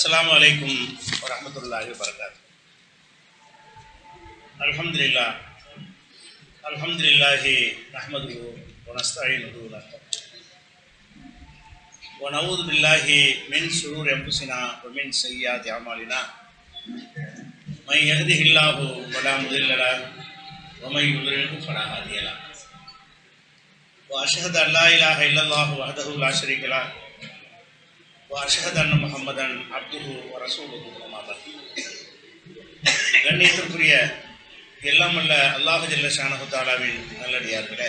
அஸ்லாம் வலைக்கும் வரமத்துல்லாஹி வரகாத் அலமதுல்லா அலமதுல்லாஹி அஹமது ونستعينه ونعوذ بالله من شرور أنفسنا ومن سيئات أعمالنا من يهده الله فلا مضل له ومن يضلله فلا هادي له وأشهد أن لا إله إلا الله وحده لا شريك له وأشهد أن محمدا عبده ورسوله أما بعد கண்ணியத்திற்குரிய எல்லாம் அல்ல அல்லாஹு ஜல்ல ஷானஹு தாலாவின் நல்லடியார்களே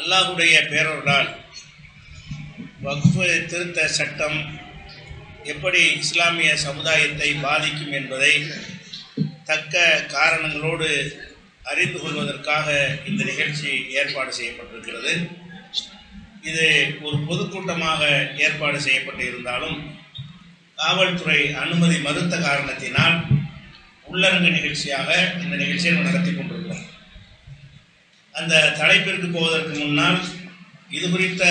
அல்லாஹுடைய பேரொருளால் வக்ஃபு திருத்த சட்டம் எப்படி இஸ்லாமிய சமுதாயத்தை பாதிக்கும் என்பதை தக்க காரணங்களோடு அறிந்து கொள்வதற்காக இந்த நிகழ்ச்சி ஏற்பாடு செய்யப்பட்டிருக்கிறது இது ஒரு பொதுக்கூட்டமாக ஏற்பாடு செய்யப்பட்டு இருந்தாலும் காவல்துறை அனுமதி மறுத்த காரணத்தினால் உள்ளரங்கு நிகழ்ச்சியாக இந்த நிகழ்ச்சியை நம்ம நடத்தி கொண்டிருக்கிறோம். அந்த தலைப்பிற்கு போவதற்கு முன்னால் இது குறித்த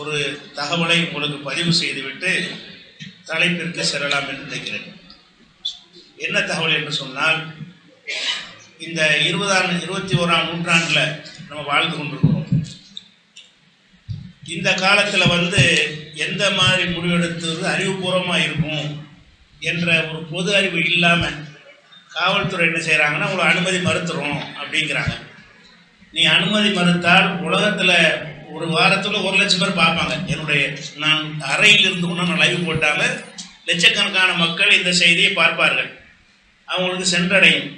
ஒரு தகவலை உங்களுக்கு பதிவு செய்துவிட்டு தலைப்பிற்கு செல்லலாம் என்று நினைக்கிறேன். என்ன தகவல் என்று சொன்னால் இந்த இருபதாம் இருபத்தி ஓராம் நூற்றாண்டில் நம்ம வாழ்ந்து கொண்டிருக்கிறோம். இந்த காலத்தில் வந்து எந்த மாதிரி முடிவெடுத்தது அறிவுபூர்வமாக இருக்கும் என்ற ஒரு பொது அறிவு இல்லாமல் காவல்துறை என்ன செய்கிறாங்கன்னா உங்களை அனுமதி மறுத்துறோம் அப்படிங்கிறாங்க. நீ அனுமதி மறுத்தால் உலகத்தில் ஒரு வாரத்தில் ஒரு லட்சம் பேர் பார்ப்பாங்க. என்னுடைய நான் அறையில் இருந்து கொண்டு நான் லைவ் போட்டாங்க. லட்சக்கணக்கான மக்கள் இந்த செய்தியை பார்ப்பார்கள். அவங்களுக்கு சென்றடையும்.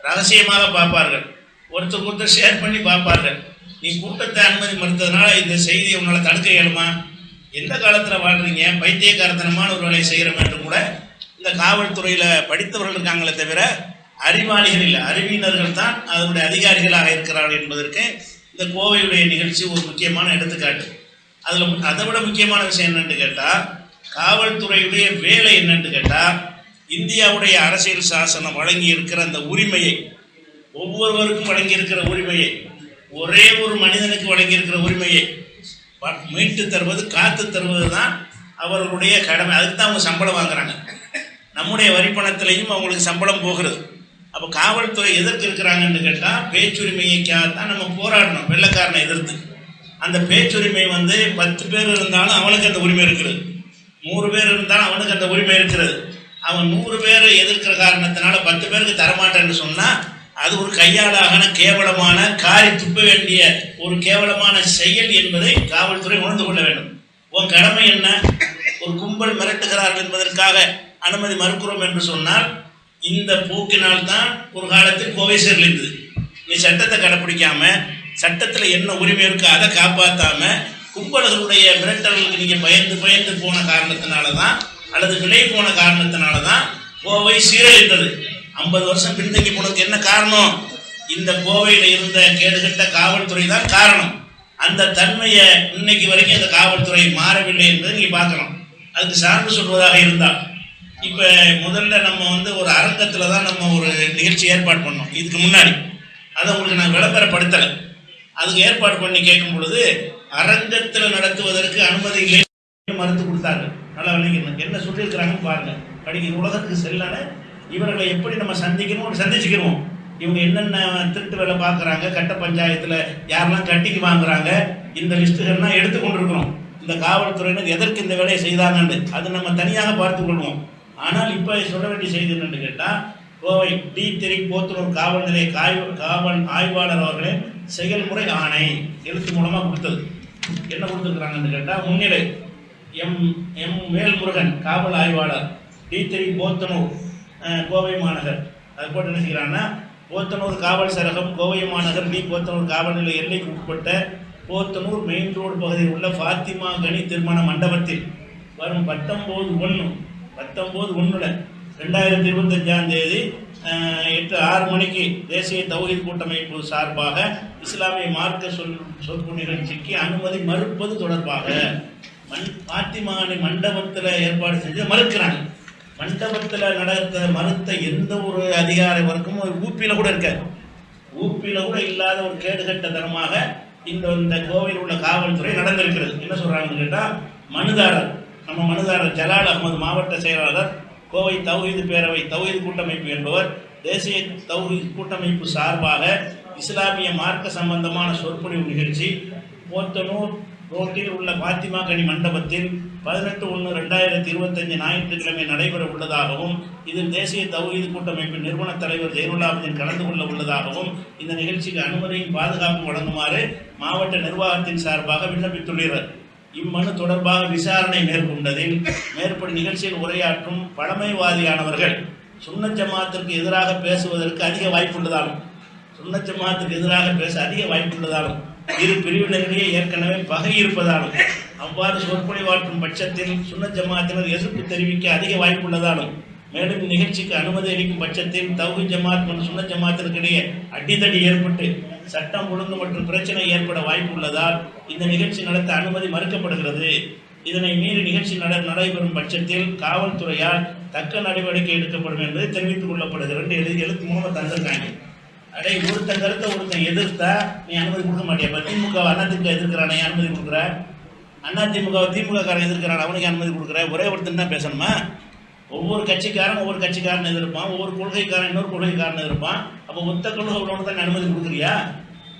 ரகசியமாக பார்ப்பார்கள். ஒருத்தர் ஒருத்தர் ஷேர் பண்ணி பார்ப்பார்கள். நீ கூட்டத்தை அனுமதி மறுத்ததுனால இந்த செய்தியை உன்னால் தடுக்க இயலுமா? எந்த காலத்தில் வாழ்றீங்க? பைத்தியக்காரத்தனமான ஒரு வேலையை செய்கிறோம் என்று கூட இந்த காவல்துறையில் படித்தவர்கள் இருக்காங்களே தவிர அறிவாளிகள் இல்லை. அறிவியினர்கள் தான் அதனுடைய அதிகாரிகளாக இருக்கிறார்கள் என்பதற்கு இந்த கோவையுடைய நிகழ்ச்சி ஒரு முக்கியமான எடுத்துக்காட்டு. அதில் அதை விட முக்கியமான விஷயம் என்னென்னு கேட்டால் காவல்துறையுடைய வேலை என்னென்று கேட்டால் இந்தியாவுடைய அரசியல் சாசனம் வழங்கி இருக்கிற அந்த உரிமையை ஒவ்வொருவருக்கும் வழங்கி இருக்கிற உரிமையை ஒரே ஒரு மனிதனுக்கு வழங்கி இருக்கிற உரிமையை மீட்டு தருவது காத்து தருவது தான் அவர்களுடைய கடமை. அதுக்கு தான் அவங்க சம்பளம் வாங்குறாங்க. நம்முடைய வரிப்பணத்திலையும் அவங்களுக்கு சம்பளம் போகிறது. அப்போ காவல்துறை எதற்கு இருக்கிறாங்கன்னு கேட்டால் பேச்சுரிமைக்காகத்தான் நம்ம போராடணும் வெள்ளக்காரனை எதிர்த்து. அந்த பேச்சுரிமை வந்து பத்து பேர் இருந்தாலும் அவனுக்கு அந்த உரிமை இருக்கிறது. நூறு பேர் இருந்தாலும் அவனுக்கு அந்த உரிமை இருக்கிறது. அவன் நூறு பேர் எதிர்க்கிற காரணத்தினால பத்து பேருக்கு தரமாட்டேன்னு சொன்னால் அது ஒரு கையாலாகன கேவலமான காரி துப்ப வேண்டிய ஒரு கேவலமான செயல் என்பதை காவல்துறை உணர்ந்து கொள்ள வேண்டும். உன் கடமை என்ன? ஒரு கும்பல் மிரட்டுகிறார்கள் என்பதற்காக அனுமதி மறுக்கிறோம் என்று சொன்னால் இந்த போக்கினால் தான் ஒரு காலத்தில் கோவை சேர்ந்தது இருந்தது நீ சட்டத்தை கடைப்பிடிக்காம சட்டத்தில் என்ன உரிமை இருக்கோ அதை காப்பாற்றாம கும்பல்களுடைய மிரட்டல்களுக்கு நீங்கள் பயந்து பயந்து போன காரணத்தினால தான் அல்லது விலை போன காரணத்தினால தான் கோவை சீரழிந்தது. ஐம்பது வருஷம் பின்தங்கி போனதுக்கு என்ன காரணம்? இந்த கோவையில் இருந்த கேடுகட்ட காவல்துறை தான் காரணம். அந்த தன்மையை இன்னைக்கு வரைக்கும் அந்த காவல்துறை மாறவில்லை என்பதை நீங்கள் பார்க்கலாம் அதுக்கு சார்ந்து சொல்வதாக இருந்தால் இப்போ முதல்ல நம்ம வந்து ஒரு அரங்கத்தில் தான் நம்ம ஒரு நிகழ்ச்சி ஏற்பாடு பண்ணோம். இதுக்கு முன்னாடி. அதை உங்களுக்கு நான் விளம்பரப்படுத்தலை. அதுக்கு ஏற்பாடு பண்ணி கேட்கும் பொழுது அரங்கத்தில் நடத்துவதற்கு அனுமதி இல்லை மறுத்து கொடுத்தாங்க நல்லா விளங்கிக்கணும் என்ன சொல்லியிருக்கிறாங்கன்னு பாருங்கள் படிக்கிற உலகத்துக்கு செல்லன இவர்களை எப்படி நம்ம சந்திக்கணும் சந்திச்சுக்கணும் இவங்க என்னென்ன திருட்டு வேலை பார்க்குறாங்க கட்ட பஞ்சாயத்தில் யாரெல்லாம் கட்டிக்கு வாங்குறாங்க இந்த லிஸ்ட்டுகள்லாம் எடுத்து கொண்டிருக்கிறோம். இந்த காவல்துறையினர் எதற்கு இந்த வேலையை செய்தாங்கன்னு அது நம்ம தனியாக பார்த்து கொள்வோம். ஆனால் இப்போ சொல்ல வேண்டிய செய்தி என்னென்னு கேட்டால் கோவை டி திரி போத்தனூர் காவல் நிலைய காய் காவல் ஆய்வாளர் அவர்களே செயல்முறை ஆணை எழுத்து மூலமாக கொடுத்தது. என்ன கொடுத்துருக்குறாங்கன்னு கேட்டால் முன்னிலை எம் எம் வேல்முருகன் காவல் ஆய்வாளர் டி த்ரீ போத்தனூர் கோவை மாநகர். அது போட்டு என்ன செய்கிறாங்கன்னா போத்தனூர் காவல் சரகம் கோவை மாநகர் டி போத்தனூர் காவல் நிலைய எல்லைக்கு உட்பட்ட போத்தனூர் மெயின் ரோடு பகுதியில் உள்ள ஃபாத்திமா கனி திருமண மண்டபத்தில் வரும் பத்தொம்போது ஒன்று பத்தொம்போது ஒன்றில் ரெண்டாயிரத்தி இருபத்தஞ்சாம் தேதி எட்டு ஆறு மணிக்கு தேசிய தௌஹீத் கூட்டமைப்பு சார்பாக இஸ்லாமிய மார்க்க சொல் சொற்பு நிகழ்ச்சிக்கு அனுமதி மறுப்பது தொடர்பாக மண் பாத்திமானி மண்டபத்தில் ஏற்பாடு செஞ்சு மறுக்கிறாங்க. மண்டபத்தில் நடத்த மறுத்த எந்த ஒரு அதிகார வர்க்கமும் ஊப்பியில் கூட இருக்காது ஊப்பியில் கூட இல்லாத ஒரு கேடுகட்டத்தனமாக இந்த இந்த கோவையில் உள்ள காவல்துறை நடந்திருக்கிறது. என்ன சொல்கிறாங்கன்னு கேட்டால் மனுதாரர் நம்ம மனுதாரர் ஜலால் அகமது மாவட்ட செயலாளர் கோவை தௌஹீது பேரவை தௌஹீது கூட்டமைப்பு என்பவர் தேசிய தௌஹீத் கூட்டமைப்பு சார்பாக இஸ்லாமிய மார்க்க சம்பந்தமான சொற்பொழிவு நிகழ்ச்சி போத்தனூர் ரோட்டில் உள்ள பாத்திமா கனி மண்டபத்தில் பதினெட்டு ஒன்று ரெண்டாயிரத்தி இருபத்தஞ்சு ஞாயிற்றுக்கிழமை நடைபெற உள்ளதாகவும் இதில் தேசிய தௌஹீது கூட்டமைப்பின் நிறுவன தலைவர் ஜெயருல்லாபுதீன் கலந்து கொள்ள உள்ளதாகவும் இந்த நிகழ்ச்சிக்கு அனுமதியும் பாதுகாப்பும் வழங்குமாறு மாவட்ட நிர்வாகத்தின் சார்பாக விண்ணப்பித்துள்ளனர். இம்மனு தொடர்பாக விசாரணை மேற்கொண்டதில் மேற்படி நிகழ்ச்சியில் உரையாற்றும் பழமைவாதியானவர்கள் சுன்னத் ஜமாத்திற்கு எதிராக பேசுவதற்கு அதிக வாய்ப்புள்ளதாகும் சுன்னத் ஜமாத்துக்கு எதிராக பேச அதிக வாய்ப்புள்ளதாலும் இரு பிரிவினரிடையே ஏற்கனவே பகை இருப்பதாலும் அவ்வாறு சொற்பொழிவாற்றும் பட்சத்தில் சுன்ன ஜமாத்தினர் எதிர்ப்பு தெரிவிக்க அதிக வாய்ப்புள்ளதாலும் மேலும் நிகழ்ச்சிக்கு அனுமதி அளிக்கும் பட்சத்தில் தௌஹி ஜமாத் மற்றும் சுன்ன ஜமாத்திற்கிடையே அடிதடி ஏற்பட்டு சட்டம் ஒழுங்கு மற்றும் பிரச்சனை ஏற்பட வாய்ப்புள்ளதால் இந்த நிகழ்ச்சி நடத்த அனுமதி மறுக்கப்படுகிறது. இதனை மீறி நிகழ்ச்சி நட நடைபெறும் பட்சத்தில் காவல்துறையால் தக்க நடவடிக்கை எடுக்கப்படும் என்பது தெரிவித்துக் கொள்ளப்படுகிறது எழுதி எழுத்து மூலமாக தந்திருக்காங்க. அடே ஒருத்தன் கருத்தை ஒருத்தன் எதிர்த்தா நீ அனுமதி கொடுக்க மாட்டியா? இப்போ திமுக அதிமுக எதிர்க்கிறானே அனுமதி கொடுக்குற? அதிமுக திமுக காரன் எதிர்க்கிறான் அவனுக்கு அனுமதி கொடுக்குற? ஒரே ஒருத்தன் தான் பேசணுமா? ஒவ்வொரு கட்சிக்காரன் ஒவ்வொரு கட்சிக்காரன் எதிர்ப்பான் ஒவ்வொரு கொள்கைக்காரன் இன்னொரு கொள்கைக்காரன் எதிர்ப்பான். அப்போ ஒத்த கொள்கை உள்ளவனுக்கு தான் அனுமதி கொடுக்குறியா?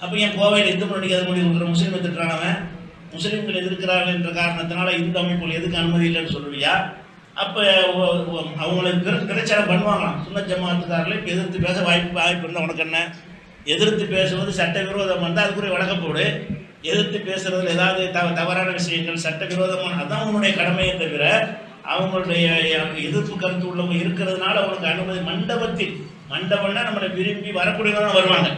அப்போ ஏன் கோவையில் இந்து மணிக்கு அது மொழி கொடுக்குற? முஸ்லீம் திட்டுறானவன் முஸ்லீம்கள் எதிர்க்கிறார்கள் என்ற காரணத்தினால இந்து அமைப்புகள் எதுக்கு அனுமதி இல்லைன்னு சொல்லுவியா? அப்போ அவங்களுக்கு பிர- பிரச்சாரம் பண்ணுவாங்களாம். சுண்ண ஜமாத்துக்காரர்களை இப்ப எதிர்த்து பேச வாய்ப்பு வாய்ப்பு இருந்தால் உனக்கு என்ன? எதிர்த்து பேசுவது சட்டவிரோதம் வந்தால் அதுக்குரிய வழக்கம் போடு. எதிர்த்து பேசுறதுல ஏதாவது த தவறான விஷயங்கள் சட்டவிரோதமான அதான் உன்னுடைய கடமையை தவிர அவங்களுடைய எதிர்ப்பு கருத்து உள்ளவங்க இருக்கிறதுனால அவங்களுக்கு அனுமதி மண்டபத்தில் மண்டபம்னா நம்மளை விரும்பி வரக்கூடியவங்க வருவாங்க.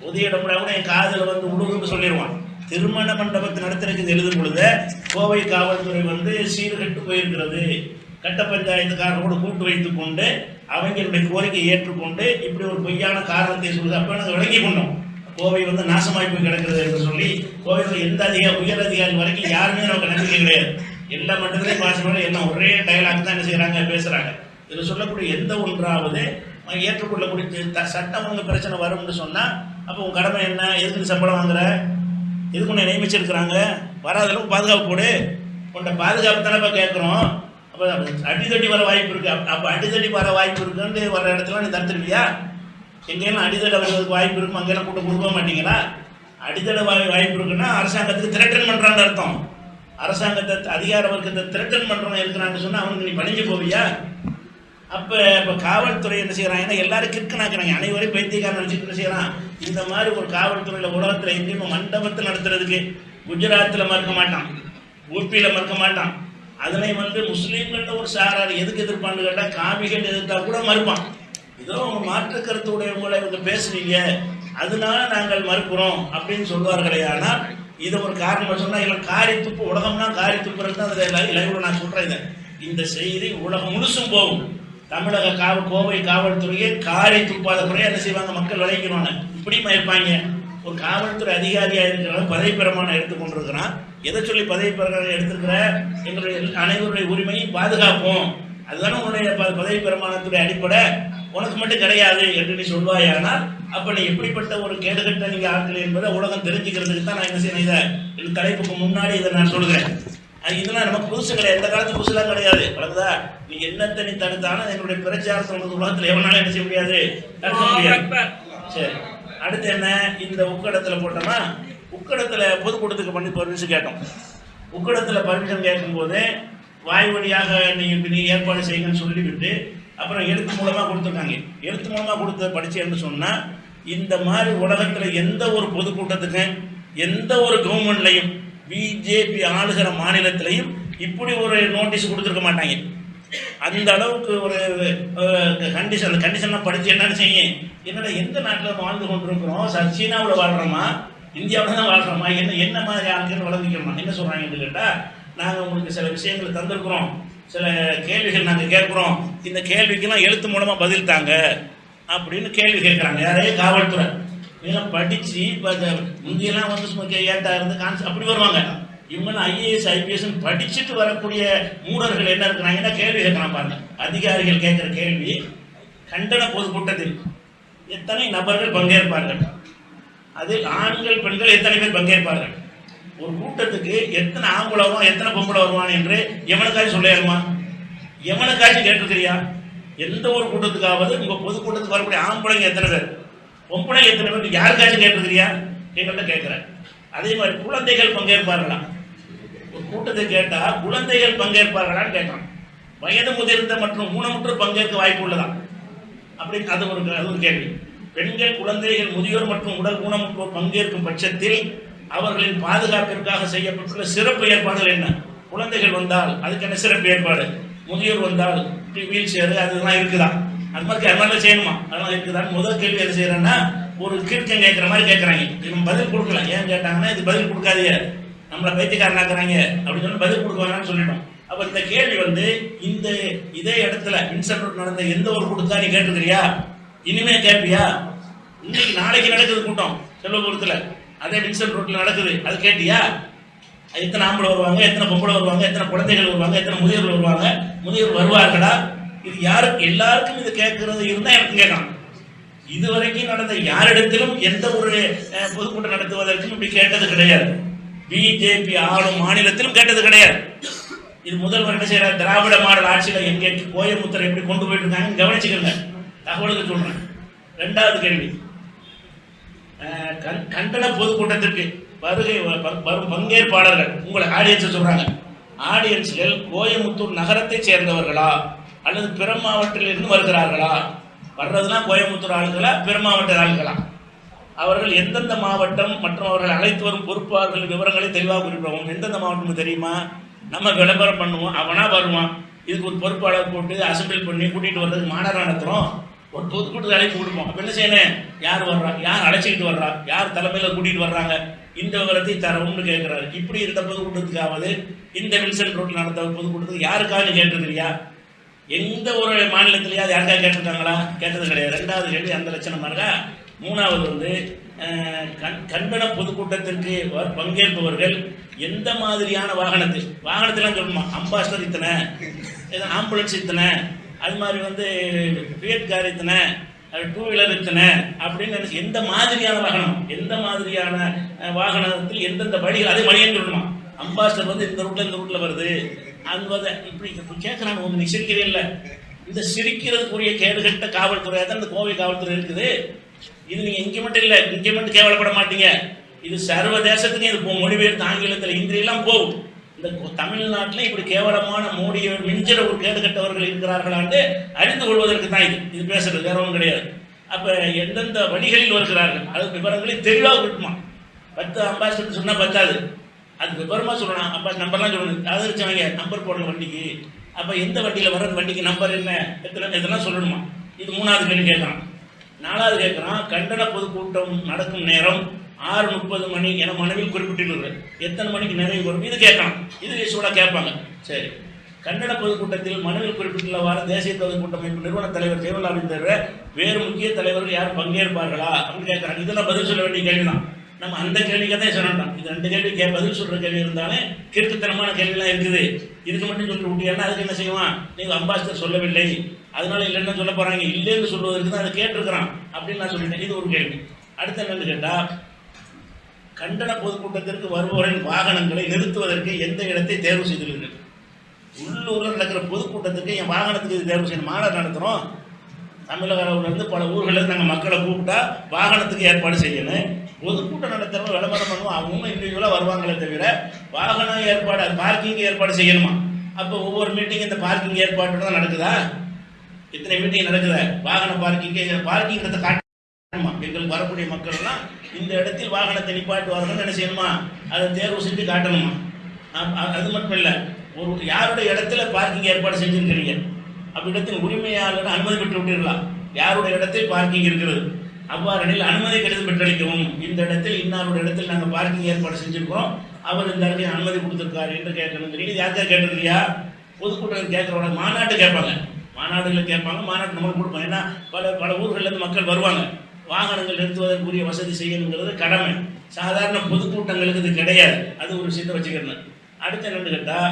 புதிய இடம்னா கூட என் காதில் வந்து உழுகுன்னு சொல்லிடுவான். திருமண மண்டபத்தை நடத்துறதுக்கு எழுதும் பொழுது கோவை காவல்துறை வந்து சீர்கட்டு போயிருக்கிறது. கட்ட பஞ்சாயத்துக்காரரோடு கூட்டு வைத்துக் கொண்டு அவங்களுடைய கோரிக்கையை ஏற்றுக்கொண்டு இப்படி ஒரு பொய்யான காரணத்தை சொல்லுது. அப்போ நாங்கள் விளங்கி கொண்டோம் கோவை வந்து நாசமாய் போய் கிடக்கிறது என்று சொல்லி கோவையில் எந்த அதிகாரி உயர் அதிகாரி வரைக்கும் யாருமே நமக்கு நம்பிக்கை கிடையாது. எல்லா மட்டத்திலையும் பாசனோட எல்லாம் ஒரே டயலாக் தான் என்ன செய்கிறாங்க பேசுகிறாங்க இதில் சொல்லக்கூடிய எந்த ஒன்றாவது ஏற்றுக்கொள்ளக்கூடிய த- சட்டம் ஒழுங்கு பிரச்சனை வரும்னு சொன்னால் அப்போ உன் கடமை என்ன? எதுக்கு சம்பளம் வாங்குற? எதுக்கு உன்னை நியமிச்சிருக்கிறாங்க? வராத அளவுக்கு பாதுகாப்பு போடு. உன்னை பாதுகாப்பு தானே இப்போ கேட்குறோம். அப்போ அடிதடி வர வாய்ப்பு இருக்கு. அப்போ அடிதடி வர வாய்ப்பு இருக்குன்னு வர இடத்துல நீ தடுத்துருவியா? எங்கெல்லாம் அடித்தடை வருவதற்கு வாய்ப்பு இருக்கும்? அங்கெல்லாம் கூட்டம் கொடுக்க மாட்டீங்களா? அடித்தடை வாய் வாய்ப்பு இருக்குன்னா அரசாங்கத்துக்கு திரட்டன் பண்ணுறான்னு அர்த்தம். அரசாங்கத்தை அதிகார வர்க்கத்தை திரட்டன் பண்ணுறவங்க இருக்கிறான்னு சொன்னால் அவனுக்கு நீ பணிஞ்சு போவியா? அப்போ இப்போ காவல்துறை என்ன செய்கிறாங்கன்னா எல்லாரும் கிற்கனாக்குறாங்க அனைவரையும் பைத்தியக்காரன் வச்சுட்டு என்ன செய்கிறான் இந்த மாதிரி ஒரு காவல்துறையில் உலகத்தில் எங்கேயுமே மண்டபத்தில் நடத்துறதுக்கு குஜராத்தில் மறுக்க மாட்டான். ஊப்பியில் மறுக்க மாட்டான். அதனை வந்து முஸ்லீம்கள்ட்ட ஒரு சாரார் எதுக்கு எதிர்ப்பான்னு கேட்டால் காமிகள் எதிர்த்தா கூட மறுப்பான். ஏதோ அவங்க மாற்று கருத்து உடையவங்களை இவங்க பேசுனீங்க. அதனால நாங்கள் மறுக்கிறோம் அப்படின்னு சொல்வார்களே. ஆனால் இதை ஒரு காரணம் சொன்னால் இல்லை காரி துப்பு உலகம்னா காரி துப்புறது தான் அதில் லைவ்ல நான் சொல்கிறேன் இதை. இந்த செய்தி உலகம் முழுசும் போகும். தமிழக காவல் கோவை காவல்துறையே காரை துப்பாத குறைய என்ன செய்வாங்க? மக்கள் விளைவிக்கணும்னு இப்படி மயப்பாங்க. ஒரு காவல்துறை அதிகாரியாக இருக்கிறவங்க பதவி பிரமாணம் எடுத்துக்கொண்டிருக்கிறான் எதை சொல்லி பதவி பிரமாணம் எடுத்திருக்கிற எங்களுடைய அனைவருடைய உரிமையை பாதுகாப்போம். அதுதானே உன்னுடைய பதவி பிரமாணத்துடைய அடிப்படை. உனக்கு மட்டும் கிடையாது என்று நீ சொல்வாயானால் அப்ப நீ எப்படிப்பட்ட ஒரு கேடுகட்ட நீங்க ஆட்கள் என்பதை உலகம் தெரிஞ்சுக்கிறதுக்கு தான் நான் என்ன செய்யணும் இதை? இந்த தலைப்புக்கு முன்னாடி இதை நான் சொல்கிறேன். இதெல்லாம் நமக்கு புதுசு கிடையாது எந்த காலத்து புதுசுலாம் கிடையாது. வழங்குதா நீ என்னத்தை நீ தடுத்தாலும் எங்களுடைய பிரச்சாரத்தை உனக்கு உலகத்தில் எவனாலும் என்ன செய்ய முடியாது? தடுக்க முடியாது. சரி. அடுத்து என்ன? இந்த உக்கடத்தில் போட்டோமா? உக்கடத்தில் பொதுக்கூட்டத்துக்கு பண்ணி பர்மிஷன் கேட்டோம். உக்கடத்தில் பர்மிஷன் கேட்கும்போது வாய் வழியாக நீங்கள் நீ ஏற்பாடு செய்யுங்கன்னு சொல்லிவிட்டு அப்புறம் எழுத்து மூலமாக கொடுத்துருக்காங்க. எழுத்து மூலமாக கொடுத்த படித்தேன்னு சொன்னால் இந்த மாதிரி உலகத்தில் எந்த ஒரு பொதுக்கூட்டத்துக்கு எந்த ஒரு கவர்மெண்ட்லையும் பிஜேபி ஆளுகிற மாநிலத்திலையும் இப்படி ஒரு நோட்டீஸ் கொடுத்துருக்க மாட்டாங்க. அந்த அளவுக்கு ஒரு கண்டிஷன் அந்த கண்டிஷன்லாம் படித்து என்னன்னு செய்யுங்க? என்னடா எந்த நாட்டில் வாழ்ந்து கொண்டிருக்கிறோம்? சீனாவில் வாழ்கிறோமா இந்தியாவில் தான் வாழ்கிறோமா என்ன என்ன மாதிரி ஆளுங்கன்னு வளர்ந்துக்கிறோம் என்ன சொல்கிறாங்கன்னு கேட்டால் நாங்கள் உங்களுக்கு சில விஷயங்களை தந்திருக்கிறோம். சில கேள்விகள் நாங்கள் கேட்குறோம். இந்த கேள்விக்கெல்லாம் எழுத்து மூலமாக பதில் தாங்க அப்படின்னு கேள்வி கேட்குறாங்க. யாரே? காவல்துறை. இதெல்லாம் படித்து இப்போ முந்தியெல்லாம் வந்து சும்மா கே- இருந்து கான்ஸ் அப்படி வருவாங்க. இவங்க ஐஏஎஸ் ஐபிஎஸ் படிச்சுட்டு வரக்கூடிய மூடர்கள் என்ன இருக்கிறாங்கன்னா கேள்வி கேட்குறான் பாருங்க. அதிகாரிகள் கேட்குற கேள்வி கண்டன பொதுக்கூட்டத்தில் எத்தனை நபர்கள் பங்கேற்பார்கள்? அதில் ஆண்கள் பெண்கள் எத்தனை பேர் பங்கேற்பார்கள்? ஒரு கூட்டத்துக்கு எத்தனை ஆம்பளை வருவான் எத்தனை பொம்பளை வருவான் என்று எவனுக்காச்சும் சொல்லிடுமா எவனுக்காச்சும் கேட்டிருக்கிறியா எந்த ஒரு கூட்டத்துக்காவது உங்க பொது கூட்டத்துக்கு வரக்கூடிய ஆம்பளைங்க எத்தனை பேர்? பொம்பளைங்க எத்தனை பேர்? யாருக்காச்சும் கேட்டிருக்கிறியா எங்கள்கிட்ட கேட்கிறேன். அதே மாதிரி குழந்தைகள் பங்கேற்பார்களா? ஒரு கூட்டத்தை கேட்டா குழந்தைகள் பங்கேற்பார்களான்னு கேட்கலாம் வயது முதிர்ந்த மற்றும் ஊனமுற்று பங்கேற்க வாய்ப்பு உள்ளதா? அப்படி அது ஒரு அது ஒரு கேள்வி. பெண்கள் குழந்தைகள் முதியோர் மற்றும் உடல் ஊனமுற்றோர் பங்கேற்கும் பட்சத்தில் அவர்களின் பாதுகாப்பிற்காக செய்யப்பட்டுள்ள சிறப்பு ஏற்பாடுகள் என்ன? குழந்தைகள் வந்தால் அதுக்கான சிறப்பு ஏற்பாடு? முதியோர் வந்தால் வீல் சேர் அதெல்லாம் இருக்குதா? அது மாதிரி அது மாதிரிலாம் செய்யணுமா? அதெல்லாம் இருக்குதான்னு முதல் கேள்வி என்ன செய்யறேன்னா ஒரு கீழ்க்கம் கேட்குற மாதிரி கேட்குறாங்க. இவன் பதில் கொடுக்கல. ஏன் கேட்டாங்கன்னா இது பதில் கொடுக்காதீங்க. நம்மளை பைத்தியக்காரனாக்குறாங்க அப்படின்னு சொல்லி பதில் கொடுக்க வேணாம்னு சொல்லிட்டோம். அப்ப இந்த கேள்வி வந்து இந்த இதே இடத்துல இன்சென்ட் நடந்த எந்த ஒரு கொடுத்தா நீ கேட்டுக்கிறியா இனிமே கேட்பியா இன்னைக்கு நாளைக்கு நடக்குது கூட்டம் செல்வபுரத்தில். அதே வின்சென்ட் ரோட்டில் நடக்குது. அது கேட்டியா? எத்தனை ஆம்பளை வருவாங்க எத்தனை பொம்பளை வருவாங்க எத்தனை குழந்தைகள் வருவாங்க எத்தனை முதியவர் வருவாங்க? முதியவர் வருவார்களா? இது யாருக்கு எல்லாருக்கும் இது கேட்கறது இருந்தால் எனக்கு கேட்கலாம் இதுவரைக்கும் நடந்த யாரிடத்திலும் எந்த ஒரு பொதுக்கூட்டம் நடத்துவதற்கும் இப்படி கேட்டது கிடையாது. பிஜேபி ஆளும் மாநிலத்திலும் கேட்டது கிடையாது. இது முதல்வர் என்ன செய்யறார் திராவிட மாடல் ஆட்சியில் எங்கே கோயமுத்தரை எப்படி கொண்டு போயிட்டு இருக்காங்க கவனிச்சுக்கோங்க. தகவலுக்கு சொல்றேன். ரெண்டாவது கேள்வி. கண்- கண்டன பொதுக்கூட்டத்திற்கு வருகை வரும் பங்கேற்பாளர்கள் உங்களை ஆடியன்ஸ் சொல்றாங்க. ஆடியன்ஸ்கள் கோயமுத்தூர் நகரத்தை சேர்ந்தவர்களா? அல்லது பிற மாவட்டத்திலிருந்து வருகிறார்களா? வர்றதுனா கோயமுத்தூர் ஆளுகளா பிற மாவட்ட ஆளுகளா அவர்கள் எந்தெந்த மாவட்டம் மற்றும் அவர்கள் அழைத்து வரும் பொறுப்பாளர்கள் விவரங்களை தெளிவாக குறிப்பிடுவோம். எந்தெந்த மாவட்டம் தெரியுமா? நம்ம விளம்பரம் பண்ணுவோம் அவனா வருவான். இதுக்கு ஒரு பொறுப்பாளர் போட்டு அசம்பிள் பண்ணி கூட்டிட்டு வர்றதுக்கு மாநகரம் நடத்துறோம் ஒரு பொதுக்கூட்டத்தை அழைப்பு கொடுப்போம் அப்ப என்ன செய்யணும் யார் வர்றா யார் அழைச்சிக்கிட்டு வர்றா? யார் தலைமையில கூட்டிகிட்டு வர்றாங்க? இந்த விவரத்தை தரவும்னு கேட்கிறாரு இப்படி இருந்த பொதுக்கூட்டத்துக்காவது இந்த வில்சன் ரோட்டில் நடந்த பொதுக்கூட்டத்துக்கு யாருக்காக இல்லையா? எந்த ஒரு மாநிலத்திலேயாவது யாருக்காக கேட்டிருக்காங்களா? கேட்டது கிடையாது. ரெண்டாவது கேள்வி அந்த லட்சணம் இருக்கா மூணாவது வந்து கண்- கண்டன பொதுக்கூட்டத்திற்கு பங்கேற்பவர்கள் எந்த மாதிரியான வாகனத்தில் வாகனத்திலாம் சொல்லணுமா? அம்பாஸ்டர் இத்தனை ஆம்புலன்ஸ் இத்தனை அது மாதிரி வந்து ஃபியட் கார் இத்தனை டூ வீலர் இத்தனை அப்படின்னு எந்த மாதிரியான வாகனம் எந்த மாதிரியான வாகனத்தில் எந்தெந்த வழிகள் அதே வழியன்னு சொல்லணுமா? அம்பாஸ்டர் வந்து இந்த ரூட்ல இந்த ரூட்ல வருது. அந்த வந்து இப்படி இப்படி கேட்கறாங்க உங்க நீ இல்லை. இந்த சிரிக்கிறதுக்குரிய கேடுகட்ட காவல்துறையாக தான் இந்த கோவை காவல்துறை இருக்குது. இது நீங்கள் இங்கே மட்டும் இல்லை இங்கே மட்டும் கேவலப்பட மாட்டீங்க. இது சர்வதேசத்துக்கு இது மொழிபெயர்த்து ஆங்கிலத்தில் இந்திரியெல்லாம் போகும். இந்த தமிழ்நாட்டில் இப்படி கேவலமான மோடியை மிஞ்சிற ஒரு கேடுகட்டவர்கள் இருக்கிறார்களான்னு அறிந்து கொள்வதற்கு தான் இது. இது பேசுறது வேற ஒன்றும் கிடையாது. அப்போ எந்தெந்த வழிகளில் வருகிறார்கள்? அது விவரங்களை தெளிவாக இருக்குமா பத்து அம்பாசிடர் சொன்னால் பத்தாது. அது விவரமா சொல்லணும். அப்பா நம்பர்லாம் சொல்லணும். ஆதரிச்சவங்க நம்பர் போடணும் வண்டிக்கு. அப்போ எந்த வண்டியில் வர வண்டிக்கு நம்பர் என்ன? எத்தனை இதெல்லாம் சொல்லணுமா? இது மூணாவது கேள்வி கேட்குறான். நாலாவது கேட்குறான் கண்டன பொதுக்கூட்டம் நடக்கும் நேரம் ஆறு முப்பது மணி என மனுவில் குறிப்பிட்டுள்ளது எத்தனை மணிக்கு நிறைவு வரும்? இது கேட்கலாம் இது சூடாக கேட்பாங்க. சரி. கன்னட பொதுக்கூட்டத்தில் மனுவில் குறிப்பிட்டுள்ளவாறு தேசிய பொதுக்கூட்டமைப்பு நிறுவன தலைவர் ஜெயலலிதாவின் தவிர வேறு முக்கிய தலைவர்கள் யார் பங்கேற்பார்களா அப்படின்னு கேட்கறாங்க இதெல்லாம் பதில் சொல்ல வேண்டிய கேள்விதான். நம்ம அந்த கேள்விக்கு தான் சொல்லணும் இது ரெண்டு கேள்வி கே பதில் சொல்ற கேள்வி இருந்தாலே கிறுக்குத்தனமான கேள்விலாம் இருக்குது. இதுக்கு மட்டும் சொல்லி விட்டீங்கன்னா அதுக்கு என்ன செய்வான்? நீங்க அம்பாசிடர் சொல்லவில்லை. அதனால இல்லைன்னு சொல்ல போறாங்க. இல்லைன்னு சொல்வதற்கு தான் அதை கேட்டிருக்கிறான் அப்படின்னு நான் சொல்லிட்டேன். இது ஒரு கேள்வி. அடுத்த என்னன்னு கேட்டால் கண்டன பொதுக்கூட்டத்திற்கு வருபவரின் வாகனங்களை நிறுத்துவதற்கு எந்த இடத்தை தேர்வு செய்துள்ளீர்கள்? உள்ளூரில் நடக்கிற பொதுக்கூட்டத்துக்கு என் வாகனத்துக்கு இது தேர்வு செய்யணும். மாநாடு நடத்துகிறோம் தமிழகத்திலிருந்து பல ஊர்களில் நாங்கள் மக்களை கூப்பிட்டா வாகனத்துக்கு ஏற்பாடு செய்யணும். பொதுக்கூட்டம் நடத்துகிறவங்க விளம்பரம் பண்ணுவோம். அவங்களும் இண்டிவிஜுவலாக வருவாங்களே தவிர வாகன ஏற்பாடு பார்க்கிங் ஏற்பாடு செய்யணுமா? அப்போ ஒவ்வொரு மீட்டிங் இந்த பார்க்கிங் ஏற்பாடு தான் நடக்குதா? இத்தனை மீட்டிங் நடக்குதா? வாகன பார்க்கிங் பார்க்கிங் காட்டு எங்களுக்கு வரக்கூடிய மக்கள் எல்லாம் இந்த இடத்தில் வாகனத்தை நிப்பாட்டுவார்கள் என்ன செய்யணுமா? அதை தேர்வு செஞ்சு காட்டணுமா? அது மட்டும் இல்லை ஒரு யாருடைய இடத்துல பார்க்கிங் ஏற்பாடு செஞ்சிருக்கிறீங்க? அவ்விடத்தின் உரிமையாளர் அனுமதி பெற்று விட்டீர்களா? யாருடைய இடத்தில் பார்க்கிங் இருக்கிறது? அவ்வாறெனில் அனுமதி கடிதம் பெற்றளிக்கவும். இந்த இடத்தில் இன்னாருடைய இடத்தில் நாங்கள் பார்க்கிங் ஏற்பாடு செஞ்சுருக்கோம் அவர் இந்த இடத்துல அனுமதி கொடுத்துருக்காரு என்று கேட்கணும் தெரியுது. யாருக்கா கேட்டிருக்கியா பொதுக்கூட்டம் கேட்குறவங்க மாநாட்டு கேட்பாங்க. மாநாடுகளை கேட்பாங்க. மாநாட்டு நம்மளுக்கு கொடுப்பாங்க ஏன்னா பல பல ஊர்களில் இருந்து மக்கள் வருவாங்க. வாகனங்கள் நிறுத்துவதற்குரிய வசதி செய்யணுங்கிறது கடமை. சாதாரண பொதுக்கூட்டங்களுக்கு இது கிடையாது. அது ஒரு விஷயத்தை வச்சுக்கிறேன் அடுத்து என்னன்னு கேட்டால்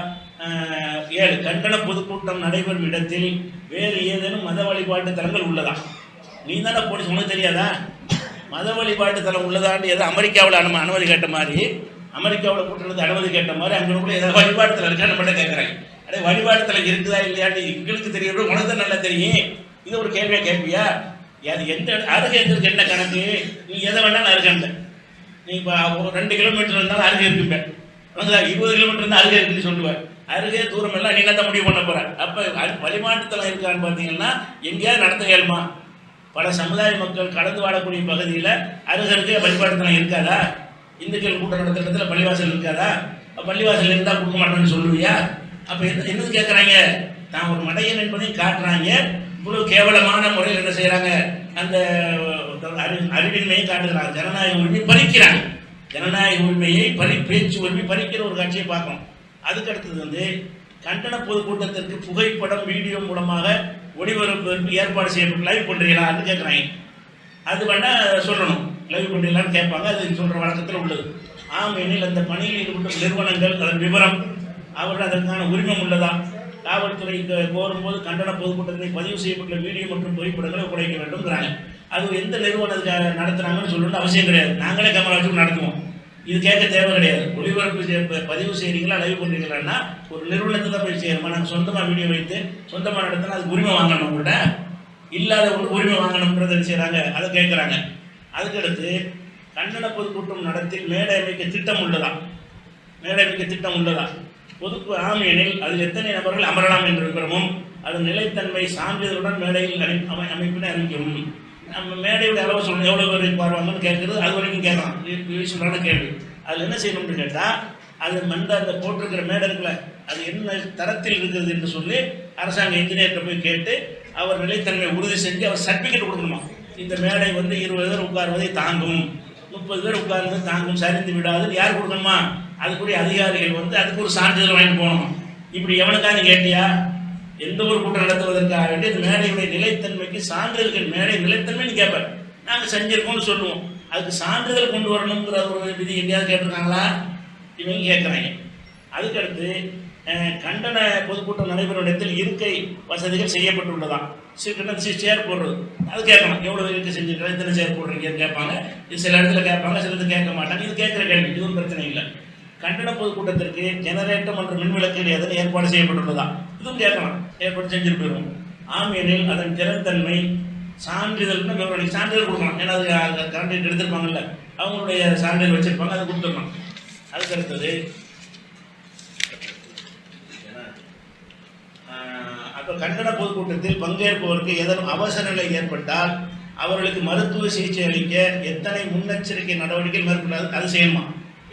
ஏழு கண்டன பொதுக்கூட்டம் நடைபெறும் இடத்தில் வேறு ஏதேனும் மத வழிபாட்டு தலங்கள் உள்ளதா? நீ தானே போலீஸ் உனக்கு தெரியாதா? மத வழிபாட்டு தலம் உள்ளதான்னு ஏதோ அமெரிக்காவில் அனும அனுமதி கேட்ட மாதிரி அமெரிக்காவில் கூட்டுறது அனுமதி கேட்ட மாதிரி அங்கே கூட ஏதாவது வழிபாட்டுத்தலம் இருக்கான்னு மட்டும் கேட்குறாங்க அடே வழிபாட்டுத்தலம் இருக்குதா இல்லையான்னு எங்களுக்கு தெரியும். உனக்கு தான் நல்லா தெரியும். இது ஒரு கேள்வியா கேட்பியா அது எந்த அருகேங்கிறது என்ன கணக்கு? நீ எதை வேணாலும் அருகண்ட நீ இப்போ ஒரு ரெண்டு கிலோமீட்டர் இருந்தாலும் அருகே இருக்குங்க இருபது கிலோமீட்டர் இருந்தால் அருகே இருக்குன்னு சொல்லுவேன் அருகே தூரம் எல்லாம் நீங்கள் தான் முடிவு பண்ண போகிற அப்போ வழிமாட்டுத்தலம் இருக்கான்னு பார்த்தீங்கன்னா எங்கேயாவது நடத்த இயலுமா? பல சமுதாய மக்கள் கடந்து வாழக்கூடிய பகுதியில் அருகருக்கே வழிபாட்டுத்தலம் இருக்காதா? இந்துக்கள் கூட்டம் நடத்துற இடத்துல பள்ளிவாசல் இருக்காதா? பள்ளிவாசல் இருந்தால் கொடுக்க மாட்டேன்னு சொல்லுவியா? அப்போ என்ன என்னது கேட்குறாங்க தான் ஒரு மடையன் என்பதையும் காட்டுறாங்க. இவ்வளவு கேவலமான முறையில் என்ன செய்கிறாங்க அந்த அறிவின்மையை காட்டுகிறாங்க. ஜனநாயக உரிமை பறிக்கிறாங்க. ஜனநாயக உரிமையை பறி பேச்சு உரிமை பறிக்கிற ஒரு காட்சியை பார்க்கணும். அதுக்கு அடுத்தது வந்து கண்டன பொதுக்கூட்டத்திற்கு புகைப்படம் வீடியோ மூலமாக ஒளிபரப்பு ஏற்பாடு செய்யப்பட்டு லைவ் பண்ணுறீங்களான்னு கேட்குறாங்க. அது வேணால் சொல்லணும். லைவ் பண்ணுறீங்களான்னு கேட்பாங்க. அது சொல்கிற வழக்கத்தில் உள்ளது. ஆம் எனில் அந்த பணியில் ஈடுபட்ட நிறுவனங்கள் அதன் விவரம் அவர்கள் அதற்கான உரிமம் உள்ளதா? காவல்துறை கோரும்போது கண்டன பொதுக்கூட்டத்தை பதிவு செய்யப்பட்ட வீடியோ மற்றும் புகைப்படங்களை ஒப்படைக்க வேண்டும்ங்கிறாங்க. அது எந்த நிறுவனத்துக்காக அதுக்கு நடத்துனாங்கன்னு சொல்லணும்னு அவசியம் கிடையாது. நாங்களே கேமரா வச்சு நடத்துவோம். இது கேட்க தேவை கிடையாது. ஒளிபரப்பு செய்ய- பதிவு செய்கிறீங்களா லைவ் பண்ணுறீங்களான்னா ஒரு நிறுவனத்தை தான் போய் செய்யணுமா நாங்கள் சொந்தமாக வீடியோ வைத்து சொந்தமாக நடத்தினா அதுக்கு உரிமை வாங்கணும் உங்கள்கிட்ட இல்லாத ஒரு உரிமை வாங்கணுன்றதை செய்கிறாங்க அதை கேட்குறாங்க. அதுக்கடுத்து கண்டன பொதுக்கூட்டம் நடத்தி மேடை அமைக்க திட்டம் உள்ளதா? மேடை அமைக்க திட்டம் உள்ளதா? பொதுக்கு எனில் அதில் எத்தனை நபர்கள் அமரலாம் என்ற விவரமும் அது நிலைத்தன்மை சான்றிதழுடன் மேடையில் அமை அமைப்பினை அறிவிக்கும். நம்ம மேடையோட அளவு சொல்லணும் எவ்வளோ பேர் பாருவாங்கன்னு கேட்குறது அது வரைக்கும் கேட்கலாம். சொல்கிறான கேள்வி அதில் என்ன செய்யணும்னு கேட்டால் அது மண்ட அந்த போட்டிருக்கிற மேடை இருக்கல அது என்ன தரத்தில் இருக்கிறது என்று சொல்லி அரசாங்க இன்ஜினியர்கிட்ட போய் கேட்டு அவர் நிலைத்தன்மை உறுதி செஞ்சு அவர் சர்டிஃபிகேட் கொடுக்கணுமா? இந்த மேடை வந்து இருபது பேர் உட்காருவதை தாங்கும். முப்பது பேர் உட்கார்ந்து தாங்கும் சரிந்து விடாது. யார் கொடுக்கணுமா? அதுக்குரிய அதிகாரிகள் வந்து அதுக்கு ஒரு சான்றிதழ் வாங்கிட்டு போகணும். இப்படி எவனுக்காக கேட்டியா? எந்த ஒரு கூட்டம் நடத்துவதற்காக வேண்டிய இந்த மேடையுடைய நிலைத்தன்மைக்கு சான்றிதழ்கள் மேடை நிலைத்தன்மைன்னு கேட்பேன் நாங்கள் செஞ்சிருக்கோம்னு சொல்லுவோம். அதுக்கு சான்றிதழ் கொண்டு வரணுங்கிற ஒரு விதி எங்கேயாவது கேட்டிருக்காங்களா? இவங்க கேட்குறாங்க. அதுக்கடுத்து கண்டன பொதுக்கூட்டம் நடைபெறும் இடத்தில் இருக்கை வசதிகள் செய்யப்பட்டுள்ளதான் சீக்கிரம் சேர் போடுறது. அது கேட்கணும். எவ்வளோ இருக்கை செஞ்சுருக்கா எத்தனை சேர் போடுறீங்கன்னு கேட்பாங்க. இது சில இடத்துல கேட்பாங்க சில இடத்துல கேட்க மாட்டாங்க. இது கேட்குற கேள்வி. இதுவும் பிரச்சனை இல்லை. கண்டன பொதுக்கூட்டத்திற்கு ஜெனரேட்டர் மற்றும் மின்விளக்கு எதன் ஏற்பாடு செய்யப்பட்டுள்ளதா? இதுவும் கேட்கலாம். ஏற்பாடு செஞ்சுட்டு ஆம் எனில் அதன் திறன்தன்மை சான்றிதழ்னு விவரணை சான்றிதழ் கொடுக்கலாம். ஏன்னா அது கரண்ட் எடுத்திருப்பாங்கல்ல. அவங்களுடைய சான்றிதழ் வச்சிருப்பாங்க அதை கொடுத்துடலாம். அதுக்கு அடுத்தது அப்போ கண்டன பொதுக்கூட்டத்தில் பங்கேற்பவருக்கு ஏதேனும் அவசர நிலை ஏற்பட்டால் அவர்களுக்கு மருத்துவ சிகிச்சை அளிக்க எத்தனை முன்னெச்சரிக்கை நடவடிக்கைகள் மேற்கொண்டால் அது செய்யணுமா?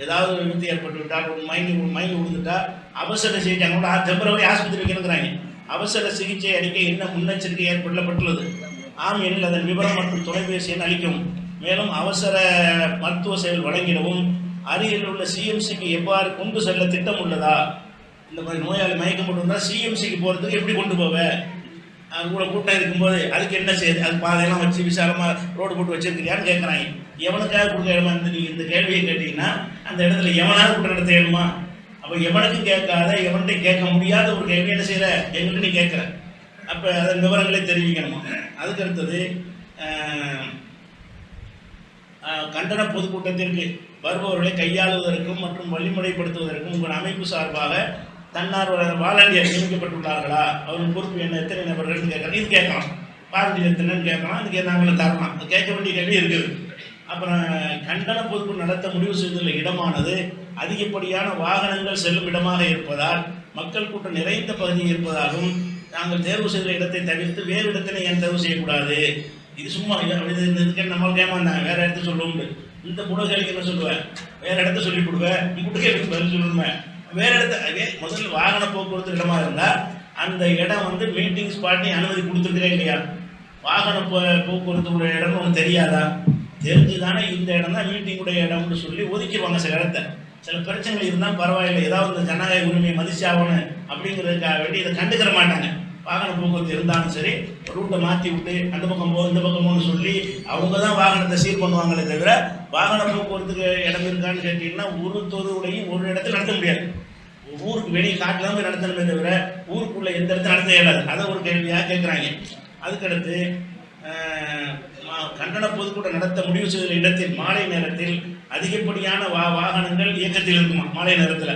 ஏதாவது ஒரு விபத்து ஏற்பட்டு விட்டால் ஒரு மயங்கி மயங்கி விழுந்துட்டா அவசர சிகிச்சை கூட பிப்ரவரி ஆஸ்பத்திரி வைக்கிறாங்க அவசர சிகிச்சை அளிக்க என்ன முன்னெச்சரிக்கை ஏற்படப்பட்டுள்ளது ஆம் எனில் அதன் விவரம் மற்றும் தொலைபேசி எண் அளிக்கவும் மேலும் அவசர மருத்துவ சேவை வழங்கிடவும் அருகில் உள்ள சிஎம்சிக்கு எவ்வாறு கொண்டு செல்ல திட்டம் உள்ளதா? இந்த மாதிரி நோயாளி மயக்கம் போட்டு சிஎம்சிக்கு போகிறதுக்கு எப்படி கொண்டு போவேன் கூட கூட்டம் இருக்கும்போது அதுக்கு என்ன செய்யுது அது பாதையெல்லாம் வச்சு விசாலமாக ரோடு போட்டு வச்சிருக்கிறியான்னு கேட்குறாங்க எவனுக்காக கொடுக்க இடமா இந்த நீங்கள் இந்த கேள்வியை கேட்டீங்கன்னா அந்த இடத்துல எவனாவது கொடுக்குற இடத்த வேணுமா அப்போ எவனுக்கும் கேட்காத எவன்கிட்ட கேட்க முடியாத ஒரு கேள்வி என்ன செய்கிற எங்கள்கிட்ட நீ கேட்குற. அப்போ அதன் விவரங்களை தெரிவிக்கணுமா. அதுக்கு அடுத்தது கண்டன பொதுக்கூட்டத்திற்கு வருபவர்களை கையாளுவதற்கும் மற்றும் வழிமுறைப்படுத்துவதற்கும் உங்கள் அமைப்பு சார்பாக தன்னார்வ வாலண்டியர் நியமிக்கப்பட்டுள்ளார்களா? அவர்கள் பொறுப்பு என்ன? எத்தனை நபர்கள்? கேட்கலாம். இது கேட்கலாம். வாலண்டியர் எத்தனைன்னு கேட்கலாம். இதுக்கு நாங்களும் தரலாம் அது கேட்க வேண்டிய கேள்வி இருக்குது. அப்புறம் கண்டன பொறுப்பு நடத்த முடிவு செய்துள்ள இடமானது அதிகப்படியான வாகனங்கள் செல்லும் இடமாக இருப்பதால் மக்கள் கூட்டம் நிறைந்த பகுதி இருப்பதாகவும் நாங்கள் தேர்வு செய்த இடத்தை தவிர்த்து வேறு இடத்தினை ஏன் தேர்வு செய்யக்கூடாது? இது சும்மா இது இது இதுக்கு நம்மளுக்கு ஏமாந்தாங்க. வேற இடத்த சொல்லுவோம் இந்த முடகளுக்கு என்ன சொல்லுவேன் வேற இடத்த சொல்லி கொடுவேன் இப்படி பதில் சொல்லணுமே வேற இடத்த அதே முதல்ல வாகன போக்குவரத்து இடமா இருந்தா அந்த இடம் வந்து மீட்டிங் ஸ்பாட் அனுமதி கொடுத்துருக்கே இல்லையா? வாகன போ போக்குவரத்து உடைய இடம்னு ஒன்று தெரியாதா? தெரிஞ்சுதானே இந்த இடம் தான் மீட்டிங்குடைய இடம்னு சொல்லி ஒதுக்கிடுவாங்க சில இடத்த. சில பிரச்சனைகள் இருந்தால் பரவாயில்லை ஏதாவது இந்த ஜனநாயக உரிமையை மதிச்சாகணும் அப்படிங்கிறதுக்காக வேண்டி இதை கண்டுக்கிற மாட்டாங்க. வாகன போக்குவரத்து இருந்தாலும் சரி ரூட்டை மாற்றி விட்டு அந்த பக்கம் போ இந்த பக்கம் போன்னு சொல்லி அவங்க தான் வாகனத்தை சீர் பண்ணுவாங்களே தவிர வாகன போக்குவரத்துக்கு இடம் இருக்கான்னு கேட்டிங்கன்னா ஒரு தொகுதியுடையும் ஒரு இடத்துல நடத்த முடியாது. ஊருக்கு வெளியே காட்டில் தான் போய் நடத்தணுமே தவிர ஊருக்குள்ளே எந்த இடத்துல நடத்த இயலாது. அதை ஒரு கேள்வியாக கேட்குறாங்க அதுக்கடுத்து மா- கண்டன பொதுக்கூட்டம் நடத்த முடிவு செய்த இடத்தில் மாலை நேரத்தில் அதிகப்படியான வா வாகனங்கள் இயக்கத்தில் இருக்குமா? மாலை நேரத்தில்.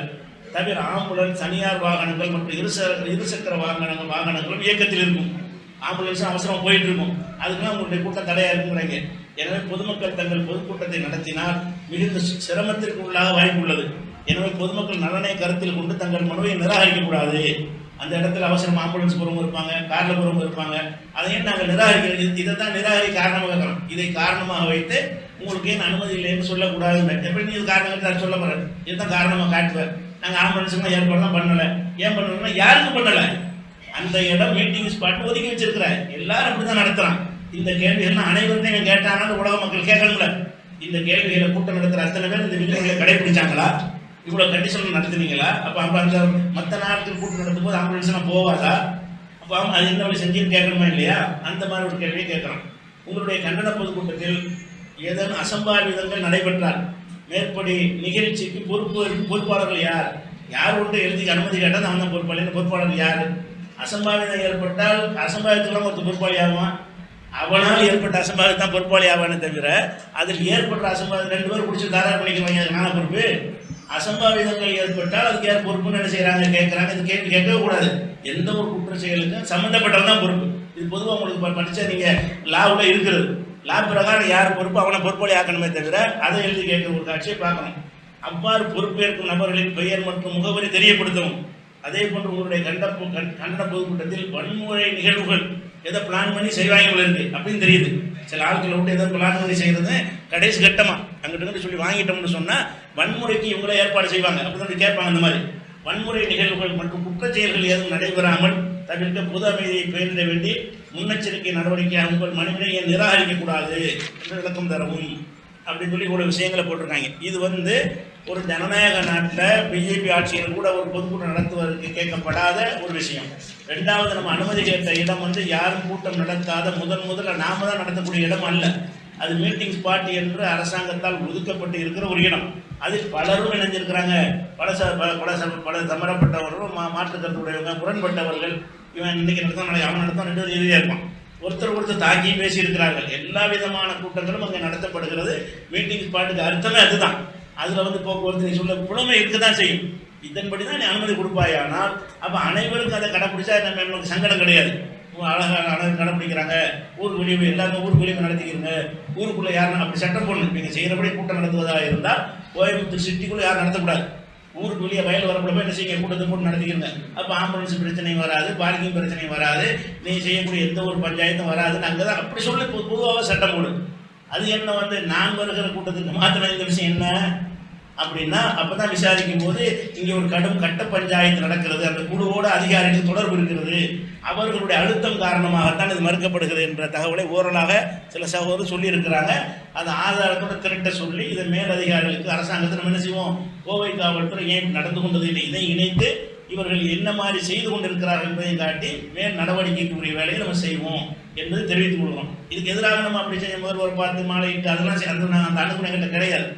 தவிர ஆம்புலன்ஸ் தனியார் வாகனங்கள் மற்றும் இருசக்கர இருசக்கர வாகனங்கள் வாகனங்களும் இயக்கத்தில் இருக்கும். ஆம்புலன்ஸும் அவசரமாக போயிட்டு இருக்கும். அதுக்கெல்லாம் உங்களுடைய கூட்டம் தடையாக இருக்குங்கிறாங்க எனவே பொதுமக்கள் தங்கள் பொதுக்கூட்டத்தை நடத்தினால் மிகுந்த சிரமத்திற்கு உள்ளாக வாய்ப்பு உள்ளது. எனவே பொதுமக்கள் நலனை கருத்தில் கொண்டு தங்கள் மனுவை நிராகரிக்கக்கூடாது. அந்த இடத்துல அவசரம் ஆம்புலன்ஸ் புறமும் இருப்பாங்க காரில் புறமும் இருப்பாங்க. அதையும் நாங்கள் நிராகரிக்கிறோம் இதை தான் நிராகரி காரணமாக இருக்கிறோம். இதை காரணமாக வைத்து உங்களுக்கு ஏன் அனுமதி இல்லைன்னு சொல்லக்கூடாது எப்படி நீ இது காரணம் சொல்ல போகிறேன் இதுதான் காரணமாக காட்டுவேன். நாங்கள் ஆம்புலன்ஸுக்கு ஏற்பாடுலாம் பண்ணலை. ஏன் பண்ணணும்னா யாருக்கு பண்ணலை. அந்த இடம் மீட்டிங் ஸ்பாட் ஒதுக்கி வச்சிருக்கிறார். எல்லாரும் அப்படிதான் நடத்துகிறான் இந்த கேள்விகள்லாம் அனைவரும் இவன் கேட்டாங்கன்னு உலக மக்கள் கேட்கணும்ல. இந்த கேள்விகளை கூட்டம் நடத்துகிற அத்தனை பேர் இந்த விதிமுறைகளை கடைபிடிச்சாங்களா? இவ்வளோ கண்டிஷன் நடத்துனீங்களா? அப்போ அப்ப அந்த மற்ற நாட்கள் கூட்டம் நடத்தும் போது ஆம்புலன்ஸ் எல்லாம் போவாதா? அப்போ அவங்க அது என்ன வழி செஞ்சுன்னு கேட்கணுமா இல்லையா? அந்த மாதிரி ஒரு கேள்வியை கேட்குறான். உங்களுடைய கண்டன பொதுக்கூட்டத்தில் ஏதேனும் அசம்பாவிதங்கள் நடைபெற்றால் மேற்படி நிகழ்ச்சிக்கு பொறுப்பு பொறுப்பாளர்கள் யார்? யார் ஒன்று எழுதி அனுமதி கேட்டால் அவன் தான் பொறுப்பாளர் பொறுப்பாளர் யார்? அசம்பாவிதம் ஏற்பட்டால் அசம்பாவிதத்துலாம் ஒருத்தர் பொறுப்பாளி ஆவான். அவனால் ஏற்பட்ட அசம்பாவிதம் தான் பொறுப்பாளி ஆவானே தவிர அதில் ஏற்பட்ட அசம்பாவிதம் ரெண்டு பேரும் பிடிச்சி தாராள பண்ணிக்கிறாங்க நான பொறுப்பு? அசம்பாவிதங்கள் ஏற்பட்டால் அதுக்கு யார் பொறுப்புன்னு என்ன செய்கிறாங்க கேட்குறாங்க இது கேள்வி கேட்கவே கூடாது. எந்த ஒரு குற்ற செயலுக்கும் சம்மந்தப்பட்டவன் தான் பொறுப்பு. இது பொதுவாக உங்களுக்கு படித்தா நீங்கள் லாவில் இருக்கிறது. லா பிரகாரம் யார் பொறுப்பு அவனை பொறுப்பாளி ஆக்கணுமே தவிர அதை எழுதி கேட்குற ஒரு காட்சியை பார்க்கணும். அவ்வாறு பொறுப்பேற்கும் நபர்களின் பெயர் மற்றும் முகவரி தெரியப்படுத்தவும். அதே போன்று உங்களுடைய கண்ட கண்டன பொதுக்கூட்டத்தில் வன்முறை நிகழ்வுகள் எதை பிளான் பண்ணி செய்வாங்க இருக்கு அப்படின்னு தெரியுது. சில ஆட்களை விட்டு எதை பிளான் பண்ணி செய்யறது கடைசி கட்டமா அங்கிட்ட இங்கிட்டு சொல்லி வாங்கிட்டோம்னு சொன்னா வன்முறைக்கு இவங்களே ஏற்பாடு செய்வாங்க. அப்படின்னு கேட்பாங்க அந்த மாதிரி. வன்முறை நிகழ்வுகள் மற்றும் குற்றச் செயல்கள் நடைபெறாமல் தவிர்க்க பொது அமைதியை பேரிட வேண்டி முன்னெச்சரிக்கை நடவடிக்கை உங்கள் மனிதனையை நிராகரிக்க கூடாது என்று விளக்கம் தரவும் அப்படின்னு சொல்லி இவ்வளோ விஷயங்களை போட்டிருக்காங்க. இது வந்து ஒரு ஜனநாயக நாட்டில் பிஜேபி ஆட்சியில் கூட ஒரு பொதுக்கூட்டம் நடத்துவதற்கு கேட்கப்படாத ஒரு விஷயம். ரெண்டாவது நம்ம அனுமதி கேட்ட இடம் வந்து யாரும் கூட்டம் நடத்தாத முதன் முதல்ல நாம தான் நடத்தக்கூடிய இடம் அல்ல. அது மீட்டிங் ஸ்பாட் என்று அரசாங்கத்தால் ஒதுக்கப்பட்டு இருக்கிற ஒரு இடம். அதில் பலரும் இணைஞ்சிருக்கிறாங்க பல ச பல பல ச- பல சமரப்பட்டவர்களும் மா மாற்று கருத்துடையவங்க முரண்பட்டவர்கள் இவன் இன்னைக்கு நடத்தான் நாளைக்கு அவன் நடத்தான் ரெண்டு இறுதியாக இருப்பான். ஒருத்தர் ஒருத்தர் தாக்கி பேசியிருக்கிறார்கள். எல்லா விதமான கூட்டங்களும் அங்கே நடத்தப்படுகிறது. மீட்டிங் ஸ்பாட்டுக்கு அர்த்தமே அதுதான். அதில் வந்து போக்குவரத்து நீ சொல்ல புலமை இருக்க தான் செய்யும். இதன்படி தான் நீ அனுமதி கொடுப்பாயானால் அப்போ அனைவருக்கும் அதை கடைப்பிடிச்சா நம்ம நமக்கு சங்கடம் கிடையாது. அழகாக அழகாக அழகு கடைப்பிடிக்கிறாங்க. ஊர் வெளியே எல்லாருமே ஊர் வெளியே நடத்திக்கிறீங்க ஊருக்குள்ளே யாரும் அப்படி சட்டம் போடணும். நீங்கள் செய்கிறபடி கூட்டம் நடத்துவதாக இருந்தால் கோயம்புத்தூர் சிட்டிக்குள்ளே யாரும் நடத்தக்கூடாது. ஊருக்கு வெளியே வயல் வரப்பட என்ன செய்ய கூட்டத்தை போட்டு நடத்திக்கிறங்க அப்போ ஆம்புலன்ஸ் பிரச்சனையும் வராது பார்க்கிங் பிரச்சனையும் வராது. நீ செய்யக்கூடிய எந்த ஒரு பஞ்சாயத்தும் வராதுன்னு அங்கே தான் அப்படி சொல்லி பொதுவாக சட்டம் போடு. அது என்ன வந்து நான் வருகிற கூட்டத்துக்கு மாத்திரம் இந்த விஷயம் என்ன? அப்படின்னா அப்பதான் விசாரிக்கும் போது இங்கே ஒரு கடும் கட்ட பஞ்சாயத்து நடக்கிறது. அந்த குழுவோட அதிகாரிகள் தொடர்பு இருக்கிறது. அவர்களுடைய அழுத்தம் காரணமாகத்தான் இது மறுக்கப்படுகிறது என்ற தகவலை ஓரலாக சில சகோதரர் சொல்லியிருக்கிறாங்க. அந்த ஆதாரத்தோட திரட்ட சொல்லி இதை மேலதிகாரிகளுக்கு அரசாங்கத்தை நம்ம என்ன செய்வோம்? கோவை காவல்துறை ஏன் நடந்து கொண்டது இல்லை இதை இணைத்து இவர்கள் என்ன மாதிரி செய்து கொண்டிருக்கிறார்கள் என்பதையும் காட்டி மேல் நடவடிக்கைக்குரிய வேலையை நம்ம செய்வோம் என்பதை தெரிவித்துக் கொள்கிறோம். இதுக்கு எதிராக நம்ம அப்படி செய்ய முதல்வர் பார்த்து மாலையிட்டு அதெல்லாம் அந்த அந்த அணுகுணம் கிடையாது.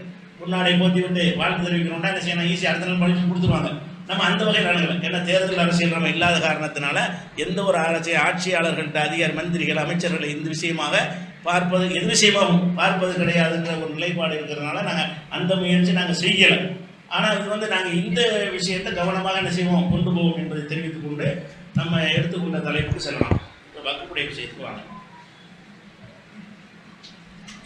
முன்னாடி போத்தி விட்டு வாழ்த்து தெரிவிக்கிறோம்னா என்ன செய்யணும்? ஈஸியாக அடுத்த நாள் படிச்சு கொடுத்துருவாங்க. நம்ம அந்த வகையில் அணுகலாம் ஏன்னா தேர்தல் அரசியல் நம்ம இல்லாத காரணத்தினால எந்த ஒரு ஆட்சி ஆட்சியாளர்கள்ட்ட அதிகாரி மந்திரிகள் அமைச்சர்களை இந்த விஷயமாக பார்ப்பது எது விஷயமாகவும் பார்ப்பது கிடையாதுன்ற ஒரு நிலைப்பாடு இருக்கிறதுனால நாங்கள் அந்த முயற்சி நாங்கள் செய்யலை. ஆனால் இது வந்து நாங்கள் இந்த விஷயத்தை கவனமாக என்ன செய்வோம்? கொண்டு போவோம் என்பதை தெரிவித்துக் கொண்டு நம்ம எடுத்துக்கொண்ட தலைப்புக்கு செல்லலாம். இப்போ விஷயத்துக்கு வாங்க.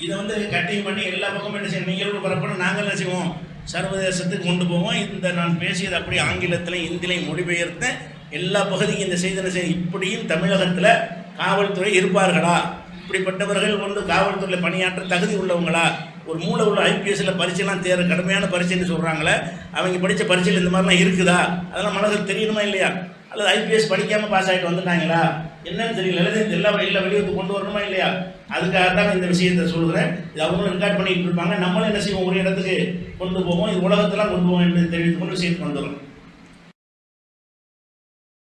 இதை வந்து கட்டிங் பண்ணி எல்லா பக்கமும் என்ன செய்யணும்? நீங்கள் பரப்பணும் நாங்கள் என்ன செய்வோம்? சர்வதேசத்துக்கு கொண்டு போவோம். இந்த நான் பேசியது அப்படி ஆங்கிலத்திலையும் இந்திலையும் மொழிபெயர்த்த எல்லா பகுதிக்கும் இந்த செய்தி செய்ய இப்படியும் தமிழகத்தில் காவல்துறை இருப்பார்களா? இப்படிப்பட்டவர்கள் வந்து காவல்துறையில் பணியாற்ற தகுதி உள்ளவங்களா? ஒரு மூளை உள்ள ஐபிஎஸ்ல பரீட்சைலாம் தேர கடுமையான பரீட்சைன்னு சொல்கிறாங்களே அவங்க படித்த பரீட்சையில் இந்த மாதிரிலாம் இருக்குதா? அதெல்லாம் மனதில் தெரியணுமா இல்லையா? அல்லது ஐபிஎஸ் படிக்காம பாஸ் ஆகிட்டு வந்துட்டாங்களா? என்னன்னு தெரியல. எழுதி எல்லா வெளியே கொண்டு வரணுமா இல்லையா? அதுக்காக தான் இந்த விஷயத்தை சொல்கிறேன் இது அவங்களும் ரெக்கார்ட் பண்ணிட்டு இருப்பாங்க. நம்மளும் என்ன செய்வோம்? ஒரு இடத்துக்கு கொண்டு போவோம். இது உலகத்தெல்லாம் கொண்டு போவோம் என்று தெரிவித்துக் கொண்டு விஷயத்துக்கு வந்துடும்